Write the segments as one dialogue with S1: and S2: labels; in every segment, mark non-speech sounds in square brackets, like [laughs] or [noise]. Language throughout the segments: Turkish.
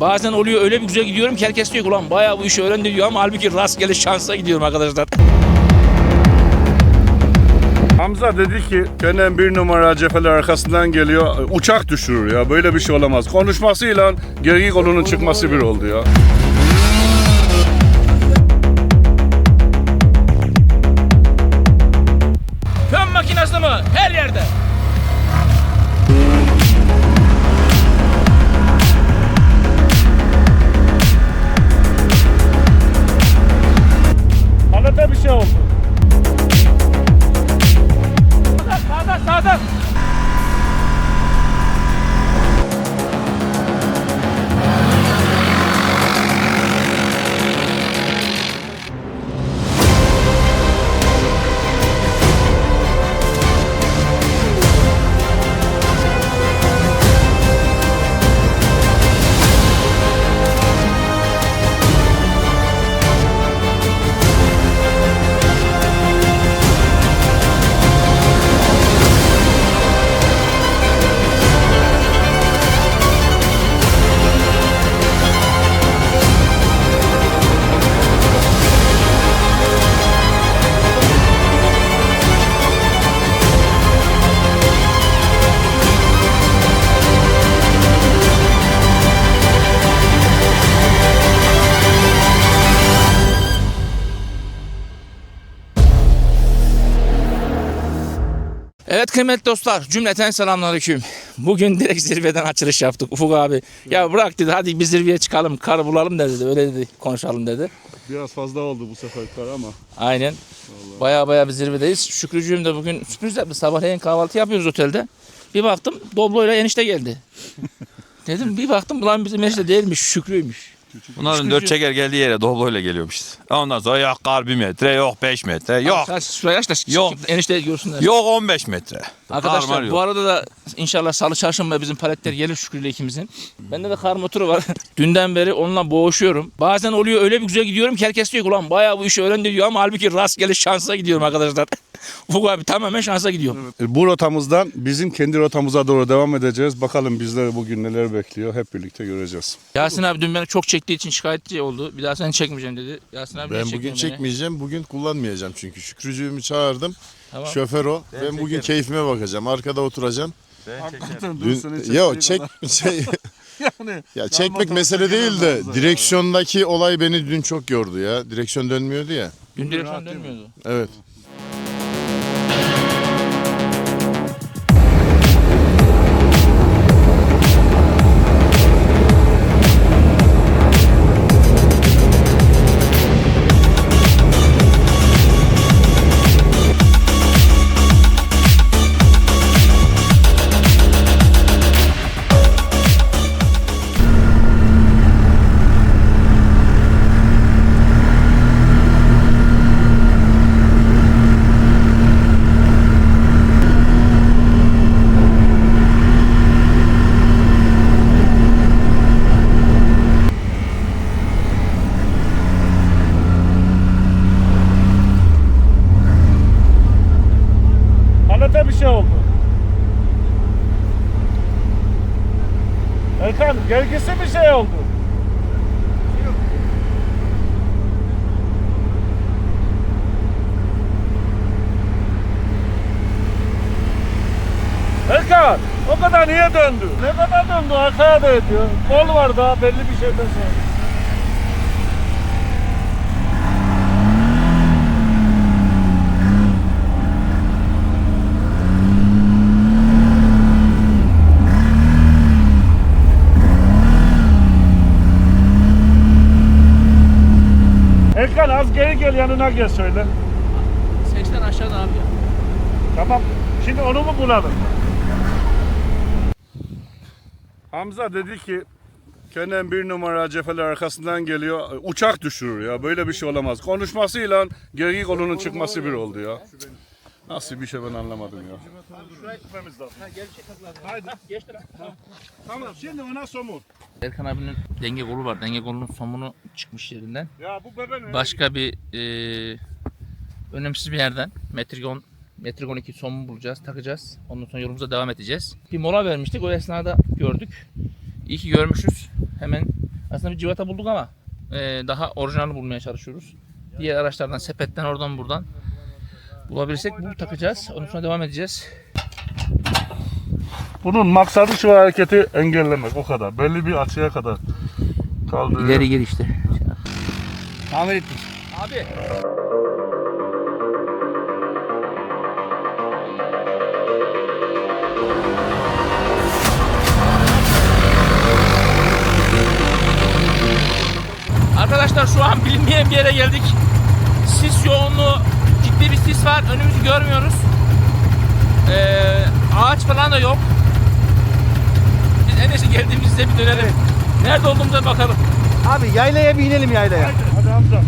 S1: Bazen oluyor öyle bir güzel gidiyorum ki herkes diyor ki ulan bayağı bu işi öğrendi diyor ama halbuki rastgele şansa gidiyorum arkadaşlar.
S2: Hamza dedi ki Kenan bir numara cepheler arkasından geliyor. Uçak düşürür ya. Böyle bir şey olamaz. Konuşmasıyla geri kolunun çıkması bir oldu ya.
S1: Evet kıymetli dostlar cümleten selamünaleyküm. Bugün direkt zirveden açılış yaptık Ufuk abi. Ya bırak dedi hadi bir zirveye çıkalım kar bulalım dedi. Öyle dedi konuşalım dedi.
S2: Biraz fazla oldu bu sefer kar ama.
S1: Aynen. Baya baya bir zirvedeyiz. Şükrücüğüm de bugün sürpriz yaptı. Sabahleyin kahvaltı yapıyoruz otelde. Bir baktım Doblo'yla enişte geldi. [laughs] Dedim bir baktım ulan bizim enişte değilmiş Şükrü'ymüş.
S3: Bunların dört çeker geldiği yere Doblo'yla geliyormuş. Ondan sonra yok kar bir metre, yok 5 metre, yok.
S1: Sen şuraya aç da
S3: Yok.
S1: enişte görsünler.
S3: Yok 15 metre. Kar var
S1: Arkadaşlar
S3: yok.
S1: bu arada da inşallah salı çarşamba bizim paletler gelir Şükrü'yle ikimizin. Bende de kar motoru var. [laughs] Dünden beri onunla boğuşuyorum. Bazen oluyor öyle bir güzel gidiyorum ki herkes diyor ki ulan bayağı bu işi öğrendi diyor ama halbuki rastgele şansa gidiyorum arkadaşlar. [laughs] Ufuk abi tamamen şansa gidiyorum.
S2: Bu rotamızdan bizim kendi rotamıza doğru devam edeceğiz. Bakalım bizleri bugün neler bekliyor. Hep birlikte göreceğiz.
S1: Yasin abi dün beni çok çektiği için şikayetçi oldu. Bir daha seni çekmeyeceğim dedi. Yasin abi niye
S4: Ben bugün
S1: çekmiyorsun beni?
S4: çekmeyeceğim. Bugün kullanmayacağım çünkü. Şükrücüğümü çağırdım.
S1: Tamam.
S4: Şoför o. Ben, bugün keyfime bakacağım. Arkada oturacağım.
S2: Hakikaten
S4: Dün, yo çek [laughs] şey [laughs] ya çekmek mesele değil de direksiyondaki olay beni dün çok yordu ya. Direksiyon dönmüyordu ya.
S1: Dün direksiyon dönmüyordu.
S4: Evet.
S2: Kadar niye döndü? Ne kadar döndü arkaya da ediyor. Kol var daha belli bir şeyden sonra. Erkan az geri gel yanına gel söyle.
S1: 80 aşağıda abi ya.
S2: Tamam. Şimdi onu mu bulalım? Hamza dedi ki Kenan bir numara cepheler arkasından geliyor. Uçak düşürür ya. Böyle bir şey olamaz. Konuşmasıyla geri kolunun çıkması bir oldu ya. Nasıl bir şey ben anlamadım ya. Şuraya gitmemiz lazım. Haydi. Tamam şimdi ona somut.
S1: Erkan abinin denge kolu var. Denge kolunun somunu çıkmış yerinden.
S2: Ya bu bebe ne?
S1: Başka bir e, önemsiz bir yerden Metrigon Metrigon 2 somun bulacağız, takacağız. Ondan sonra yolumuza devam edeceğiz. Bir mola vermiştik. O esnada gördük. İyi ki görmüşüz. Hemen Aslında bir civata bulduk ama e, daha orijinalini bulmaya çalışıyoruz. Diğer araçlardan, sepetten, oradan buradan bulabilirsek bu takacağız. Ondan sonra devam edeceğiz.
S2: Bunun maksadı şu hareketi engellemek o kadar. Belli bir açıya kadar kaldırıyor.
S1: İleri gel işte.
S5: Tamir ettik.
S1: Abi. Arkadaşlar şu an bilinmeyen bir yere geldik. Sis yoğunluğu ciddi bir sis var. Önümüzü görmüyoruz. Ee, ağaç falan da yok. Biz en geldiğimizde bir dönelim. Nerede olduğumuza bakalım.
S5: Abi yaylaya bir inelim yaylaya.
S2: Hadi Hamza.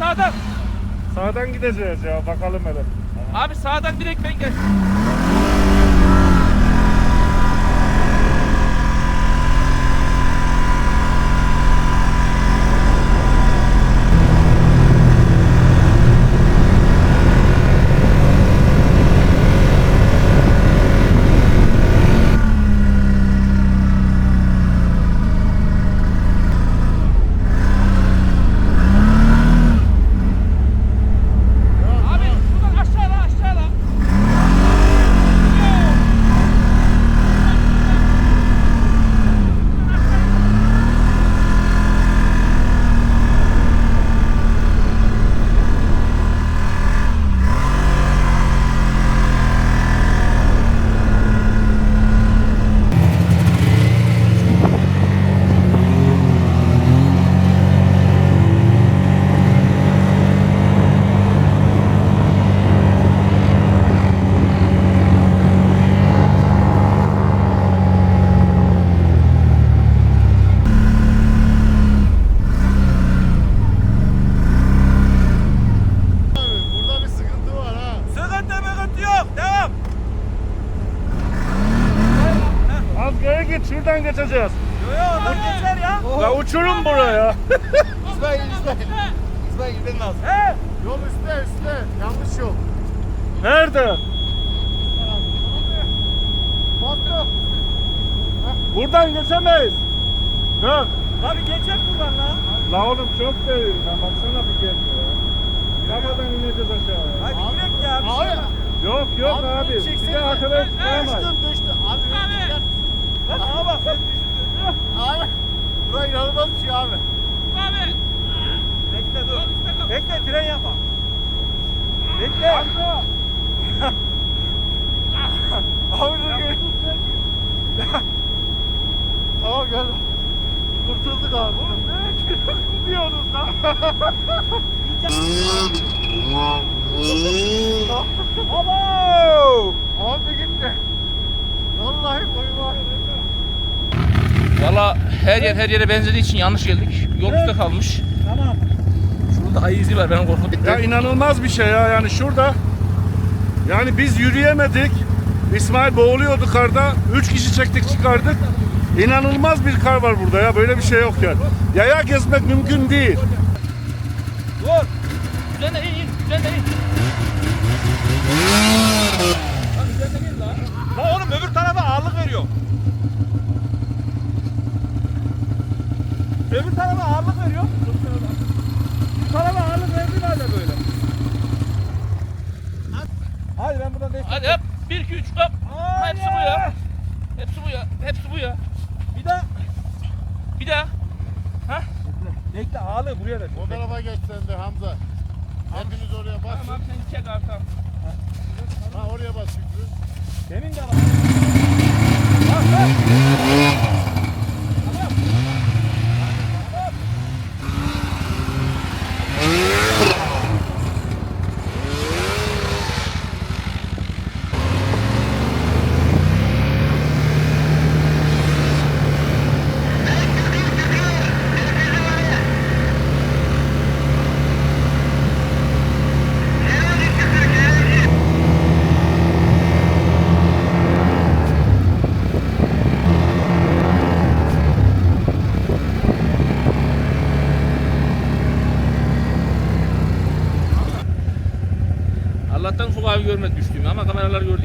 S1: Sağdan sağdan.
S2: Gideceğiz ya bakalım hele.
S1: Abi sağdan direkt ben gel. Abi şuradan aşağıla aşağıla.
S4: Burada bir sıkıntı var ha.
S5: Sıkıntı mıkıntı yok. Devam.
S2: Az geri git şuradan geçeceğiz.
S5: Yo yo oradan geçer ya.
S2: Ya uçurum buraya.
S4: İsmail İsmail. İsmail gitmen lazım.
S5: He.
S4: Yol üstte üstte. Yanlış yol.
S2: Nerede?
S4: Bastı.
S2: Buradan geçemeyiz. Dön.
S5: Abi geçer buradan lan.
S2: La oğlum çok derin. Lan baksana bir gel ya. Kafadan ineceğiz aşağıya.
S5: Hadi gidelim ya. bir şey
S4: Abi.
S5: yok.
S2: Yok abi.
S4: bunu
S2: Bir
S4: çeksene.
S2: de arkadaş çıkamaz.
S4: Düştüm düştüm. Abi. Abi.
S5: Aha bak sen düştün.
S4: Abi. Buraya inanılmaz bir şey abi.
S1: Abi.
S5: Bekle dur. Bekle tren yapalım. Bekle. [laughs]
S4: Abi dur gel. [laughs] tamam gel. Kurtulduk abi.
S2: Ne diyorsunuz lan? [laughs]
S5: Abo.
S4: Abi gitti. Vallahi koyu var.
S1: Valla her yer her yere benzediği için yanlış geldik. Yol üstte kalmış.
S5: Tamam.
S1: Şurada daha izi var benim korkuttu.
S2: Ya inanılmaz bir şey ya yani şurada yani biz yürüyemedik. İsmail boğuluyordu karda. Üç kişi çektik çıkardık. İnanılmaz bir kar var burada ya. Böyle bir şey yok yani. Yaya gezmek mümkün değil.
S5: Dur.
S1: Üzerine in in. Üzerine in. Lan üzerine in lan.
S5: Lan oğlum öbür tarafa ağırlık veriyor. Öbür tarafa ağırlık veriyor. Bir tarafa ağırlık verdiğin halde böyle. Hadi ben buradan destek.
S1: Hadi hop. 1 2 3 hop. Hepsi bu ya. Hepsi bu ya. Hepsi bu ya.
S5: Bir daha.
S1: Bir daha.
S5: Bekle ağırlığı buraya ver.
S4: O tarafa geç sen de Hamza. Hepiniz oraya bas.
S1: Tamam sen çek abi tamam.
S4: Ha oraya bas Şükrü.
S5: Senin de var. Bak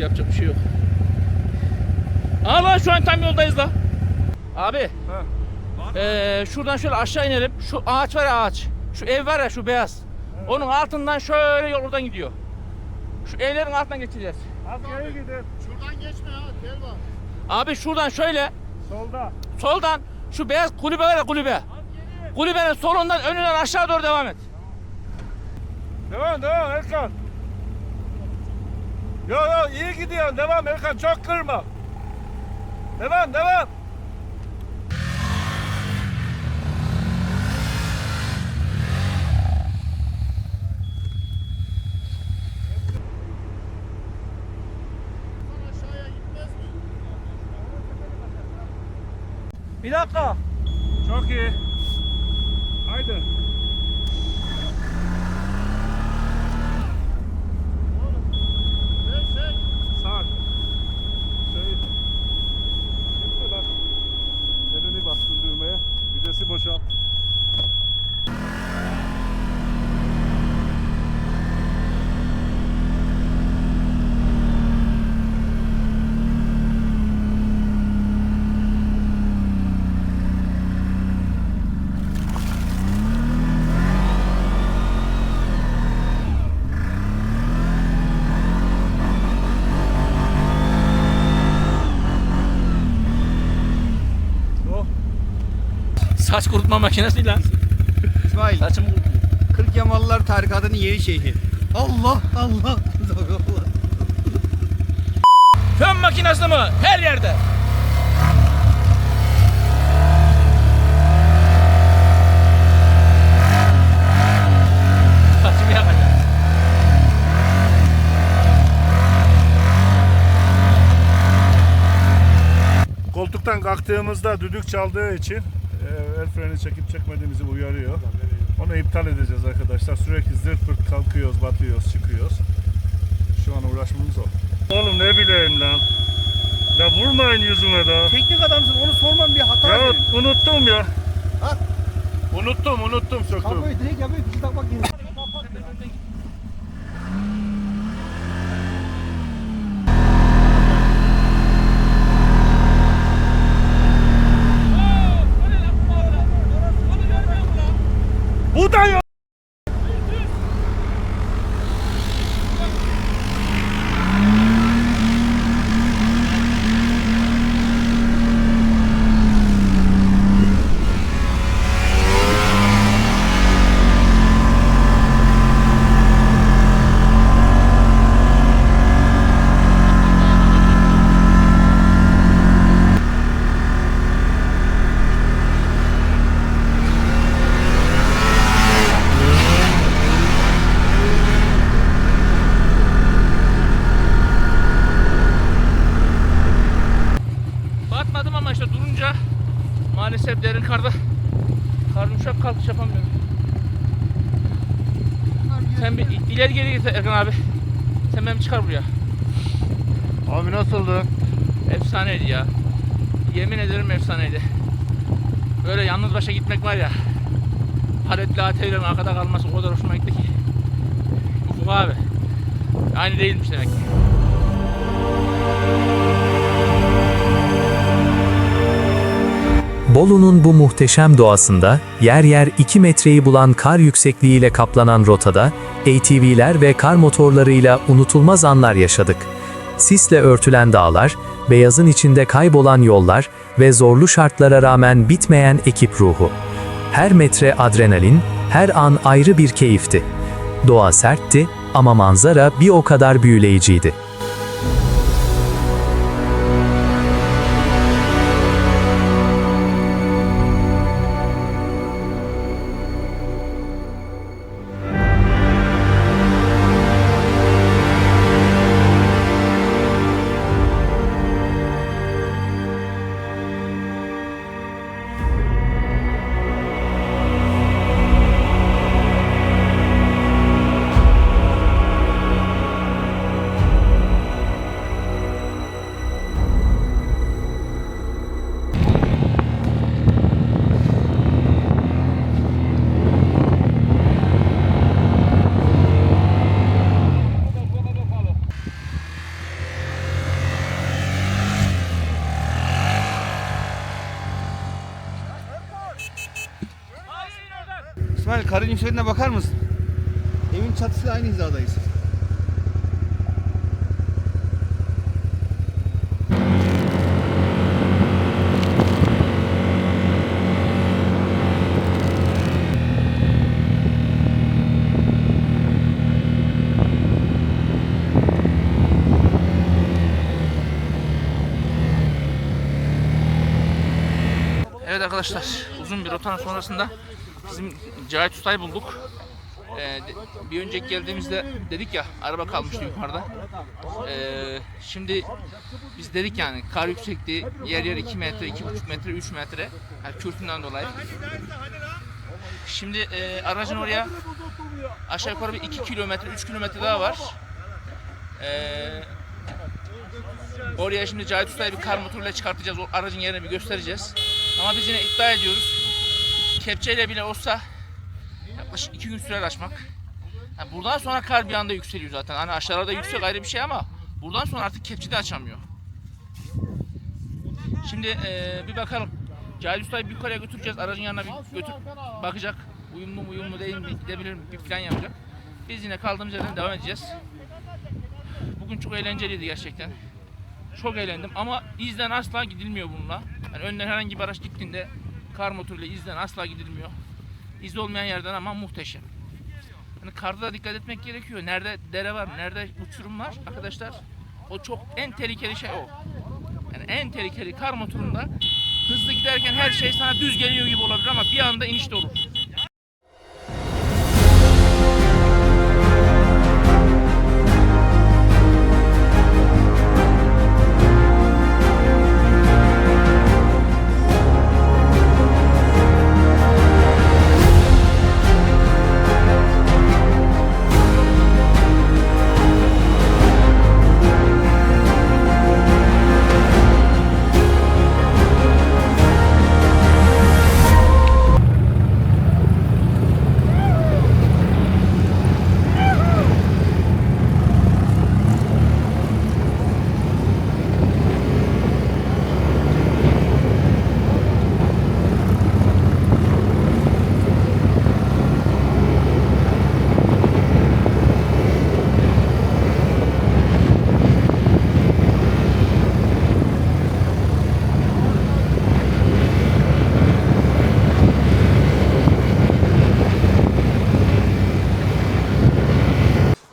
S1: yapacak bir şey yok. Aa lan şu an tam yoldayız la. Abi. Ee, şuradan şöyle aşağı inelim. Şu ağaç var ya ağaç. Şu ev var ya şu beyaz. Onun altından şöyle yol oradan gidiyor. Şu evlerin altından geçeceğiz.
S5: Az geri gidin.
S4: Şuradan geçme ha tel var.
S1: Abi şuradan şöyle
S5: Solda.
S1: soldan şu beyaz kulübe var ya kulübe. Kulübenin solundan önünden aşağı doğru devam et.
S5: Devam devam Erkan. Yo yo iyi gidiyorsun. Devam Erkan çok kırma. Devam devam. Bir dakika. Çok iyi. Haydi.
S1: Saç kurutma makinesi lan.
S6: İsmail,
S1: Saçımı kurutuyor.
S6: Kırk Yamalılar Tarikatı'nın yeni şeyhi. Allah Allah. [laughs]
S1: Fön makinesi mi? Her yerde.
S2: Koltuktan kalktığımızda düdük çaldığı için el freni çekip çekmediğimizi uyarıyor. Onu iptal edeceğiz arkadaşlar. Sürekli zırt pırt kalkıyoruz, batıyoruz, çıkıyoruz. Şu an uğraşmamız o. Oğlum ne bileyim lan. Ya vurmayın yüzüme daha.
S6: Teknik adamsın onu sormam bir hata
S2: Ya
S6: senin.
S2: unuttum ya.
S6: Ha?
S2: Unuttum, unuttum söktüm.
S6: Kapıyı direkt yapıyor bir takmak geri.
S2: Bu da yok.
S1: Batmadım ama işte durunca maalesef derin karda kar yumuşak kalkış yapamıyorum. Sen bir ileri geri git Erkan abi. Sen beni çıkar buraya.
S4: Abi nasıldı?
S1: Efsaneydi ya. Yemin ederim efsaneydi. Böyle yalnız başa gitmek var ya. Paletli ATV'lerin arkada kalması o kadar hoşuma gitti ki. Ufuk abi. Aynı değilmiş demek ki.
S7: Bolu'nun bu muhteşem doğasında yer yer 2 metreyi bulan kar yüksekliğiyle kaplanan rotada ATV'ler ve kar motorlarıyla unutulmaz anlar yaşadık. Sisle örtülen dağlar, beyazın içinde kaybolan yollar ve zorlu şartlara rağmen bitmeyen ekip ruhu. Her metre adrenalin, her an ayrı bir keyifti. Doğa sertti ama manzara bir o kadar büyüleyiciydi.
S6: Karın yüksekliğine bakar mısın? Evin çatısıyla aynı hizadayız.
S1: Evet arkadaşlar uzun bir rotanın sonrasında bizim Cahit Usta'yı bulduk. Ee, bir önceki geldiğimizde dedik ya araba kalmıştı yukarıda. Ee, şimdi biz dedik yani kar yüksekliği yer yer 2 metre, 2,5 metre, 3 metre. Yani kürtünden dolayı. Şimdi e, aracın oraya aşağı yukarı bir 2 kilometre, 3 kilometre daha var. Ee, Oraya şimdi Cahit Usta'yı bir kar motoruyla çıkartacağız. O aracın yerini bir göstereceğiz. Ama biz yine iddia ediyoruz. Kepçeyle bile olsa yaklaşık iki gün sürer açmak. Yani buradan sonra kar bir anda yükseliyor zaten. Hani aşağıda yüksek ayrı bir şey ama buradan sonra artık kepçe de açamıyor. Şimdi eee, bir bakalım. Cahit Usta'yı bir yukarıya götüreceğiz. Aracın yanına bir götür bakacak. Uyumlu mu uyumlu değil mi gidebilir mi bir plan yapacak. Biz yine kaldığımız yerden devam edeceğiz. Bugün çok eğlenceliydi gerçekten. Çok eğlendim ama izden asla gidilmiyor bununla. Yani önden herhangi bir araç gittiğinde kar motoruyla izden asla gidilmiyor. İz olmayan yerden ama muhteşem. Hani karda da dikkat etmek gerekiyor. Nerede dere var, nerede uçurum var arkadaşlar. O çok en tehlikeli şey o. Yani en tehlikeli kar motorunda hızlı giderken her şey sana düz geliyor gibi olabilir ama bir anda inişte olur.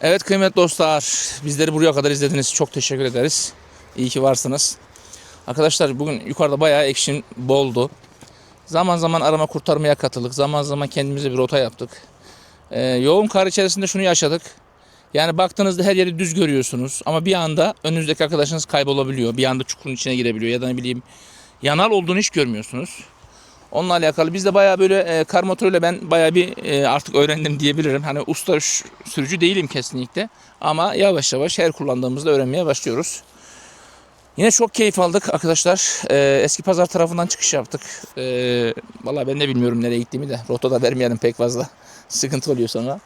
S1: Evet kıymetli dostlar, bizleri buraya kadar izlediniz. Çok teşekkür ederiz. İyi ki varsınız. Arkadaşlar bugün yukarıda bayağı action boldu. Zaman zaman arama kurtarmaya katıldık. Zaman zaman kendimize bir rota yaptık. Ee, yoğun kar içerisinde şunu yaşadık. Yani baktığınızda her yeri düz görüyorsunuz ama bir anda önünüzdeki arkadaşınız kaybolabiliyor. Bir anda çukurun içine girebiliyor ya da ne bileyim yanal olduğunu hiç görmüyorsunuz. Onunla alakalı biz de bayağı böyle e, kar motoruyla ben bayağı bir e, artık öğrendim diyebilirim. Hani usta sürücü değilim kesinlikle ama yavaş yavaş her kullandığımızda öğrenmeye başlıyoruz. Yine çok keyif aldık arkadaşlar. E, eski pazar tarafından çıkış yaptık. E, Valla ben de bilmiyorum nereye gittiğimi de. Rotada vermeyelim pek fazla. [laughs] Sıkıntı oluyor sonra.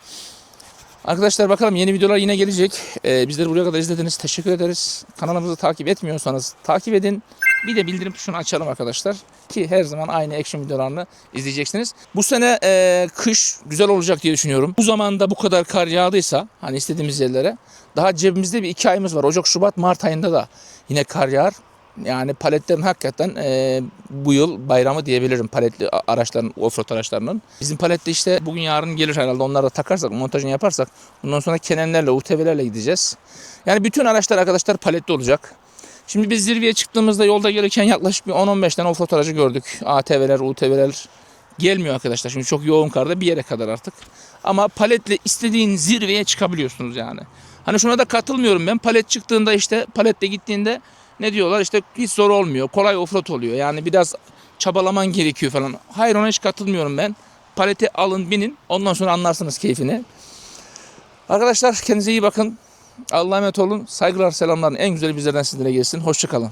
S1: Arkadaşlar bakalım yeni videolar yine gelecek. Ee, bizleri buraya kadar izlediniz. Teşekkür ederiz. Kanalımızı takip etmiyorsanız takip edin. Bir de bildirim tuşunu açalım arkadaşlar. Ki her zaman aynı action videolarını izleyeceksiniz. Bu sene e, kış güzel olacak diye düşünüyorum. Bu zamanda bu kadar kar yağdıysa hani istediğimiz yerlere daha cebimizde bir iki ayımız var. Ocak, Şubat, Mart ayında da yine kar yağar. Yani paletlerin hakikaten e, bu yıl bayramı diyebilirim paletli araçların, offroad araçlarının. Bizim palette işte bugün yarın gelir herhalde onları da takarsak, montajını yaparsak bundan sonra kenenlerle, UTV'lerle gideceğiz. Yani bütün araçlar arkadaşlar paletli olacak. Şimdi biz zirveye çıktığımızda yolda gelirken yaklaşık bir 10-15 tane offroad aracı gördük. ATV'ler, UTV'ler gelmiyor arkadaşlar. Şimdi çok yoğun karda bir yere kadar artık. Ama paletle istediğin zirveye çıkabiliyorsunuz yani. Hani şuna da katılmıyorum ben. Palet çıktığında işte paletle gittiğinde ne diyorlar işte hiç zor olmuyor. Kolay offroad oluyor. Yani biraz çabalaman gerekiyor falan. Hayır ona hiç katılmıyorum ben. Paleti alın binin. Ondan sonra anlarsınız keyfini. Arkadaşlar kendinize iyi bakın. Allah'a emanet olun. Saygılar selamlar en güzeli bizlerden sizlere gelsin. Hoşçakalın.